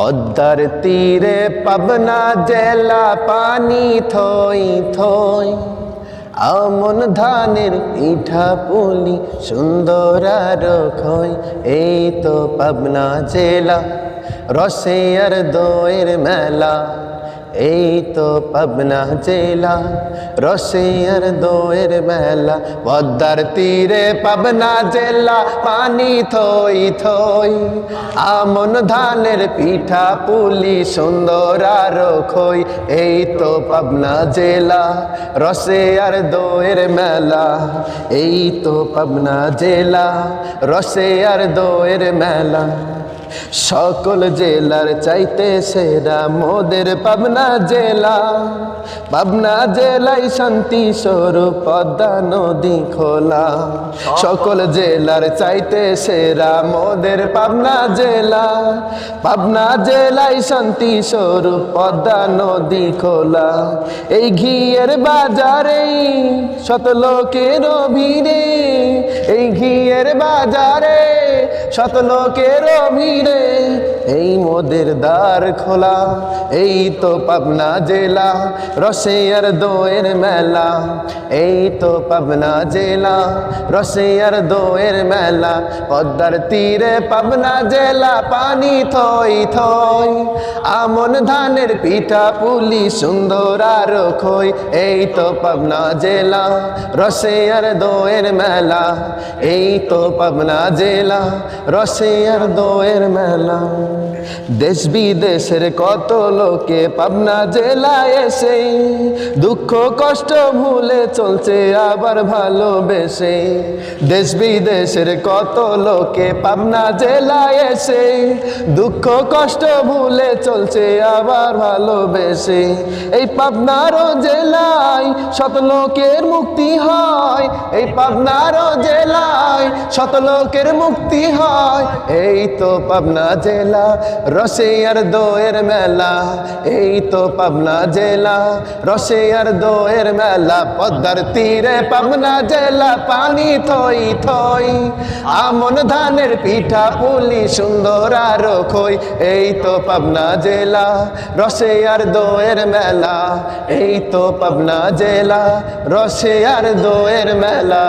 পদ্মার তীরে পাবনা জেলা পানি থই থই। আমন ধানের পিঠা পুলি সুন্দর আর এই তো পাবনা জেলা, রসে আর দোয়ের মেলা। এই তো পাবনা জেলা রসে আর দোয়ের মেলা, পদ্মার তীরে পাবনা জেলা, পানি থই থই। আমন ধানের পিঠা পুলি সুন্দর আর খই। এই তো পাবনা জেলা রসে আর দোয়ের মেলা। এই তো পাবনা জেলা রসে আর দোয়ের মেলা। সকল জেলার চাইতে সেরা মোদের পাবনা জেলা। পাবনা জেলায় শান্তি স্বরূপ পদ্মা নদী খোলা। সকল জেলার চাইতে সেরা মোদের পাবনা জেলা। পাবনা জেলায় শান্তি স্বরূপ পদ্মা নদী খোলা। এই ঘিয়ের বাজারে শত লোকের ভিড়ে এই বাজারে শত লোকের ভিড়ে এই মোদের দ্বার খোলা, এই তো পাবনা জেলা, রসেয়ার দোয়ের মেলা। এই তো পাবনা জেলা রসে আর দোয়ের মেলা। পদ্মার তীরে পাবনা জেলা, পানি থই থই। আমন ধানের পিঠা পুলি, সুন্দর আর খই। এই তো পাবনা জেলা, রসেয়ার দোয়ের মেলা। এই তো পাবনা জেলা, রসেয়ার দোয়ের মেলা। দেশ বিদেশের কত লোকে পাবনা জেলায় এসে দুঃখ কষ্ট ভুলে চলছে আবার ভালোবেসে। দেশ বিদেশের কত লোকে পাবনা জেলায় এসে দুঃখ কষ্ট ভুলে চলছে আবার ভালোবেসে। এই পাবনারও জেলায় শত লোকের মুক্তি হয়, এই পাবনারও জেলায় শত লোকের মুক্তি হয়। এই তো পাবনা জেলা রসে আর দোয়ের মেলা। এই তো পাবনা জেলা রসে আর দোয়ের মেলা। পদ্মার তীরে পাবনা জেলা, পানি থই থই। আমন ধানের পিঠা, পুলি, সুন্দর আর খই। এই তো পাবনা জেলা রসে আর দোয়ের মেলা। এই তো পাবনা জেলা রসে আর দোয়ের মেলা।